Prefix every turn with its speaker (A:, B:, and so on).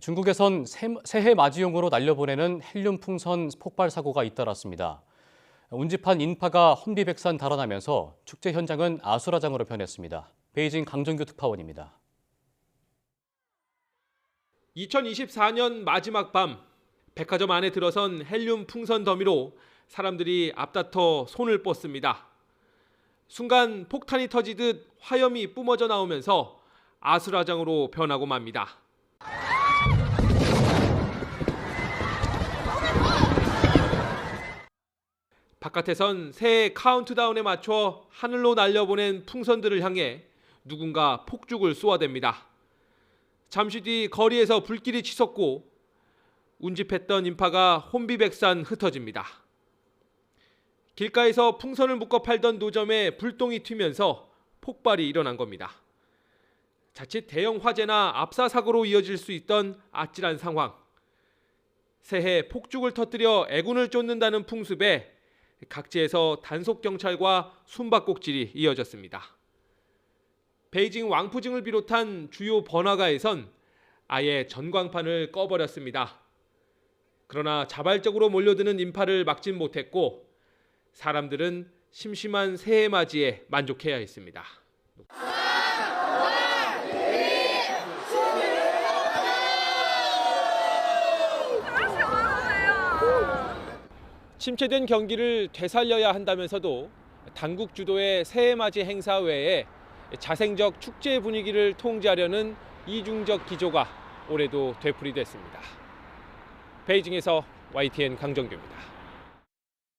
A: 중국에선 새- 새해 맞이용으로 날려보내는 헬륨 풍선 폭발 사고가 잇따랐습니다. 운집한 인파가 혼비백산 달아나면서 축제 현장은 아수라장으로 변했습니다. 베이징 강정규 특파원입니다.
B: 2024년 마지막 밤 백화점 안에 들어선 헬륨 풍선 더미로 사람들이 앞다퉈 손을 뻗습니다. 순간 폭탄이 터지듯 화염이 뿜어져 나오면서 아수라장으로 변하고 맙니다. 바깥에선 새해 카운트다운에 맞춰 하늘로 날려보낸 풍선들을 향해 누군가 폭죽을 쏘아댑니다. 잠시 뒤 거리에서 불길이 치솟고 운집했던 인파가 혼비백산 흩어집니다. 길가에서 풍선을 묶어 팔던 노점에 불똥이 튀면서 폭발이 일어난 겁니다. 자칫 대형 화재나 압사 사고로 이어질 수 있던 아찔한 상황. 새해 폭죽을 터뜨려 애군을 쫓는다는 풍습에 각지에서 단속 경찰과 숨바꼭질이 이어졌습니다. 베이징 왕푸징을 비롯한 주요 번화가에선 아예 전광판을 꺼버렸습니다. 그러나 자발적으로 몰려드는 인파를 막진 못했고 사람들은 심심한 새해 맞이에 만족해야 했습니다. 침체된 경기를 되살려야 한다면서도 당국 주도의 새해 맞이 행사 외에 자생적 축제 분위기를 통제하려는 이중적 기조가 올해도 되풀이됐습니다. 베이징에서 YTN 강정규입니다.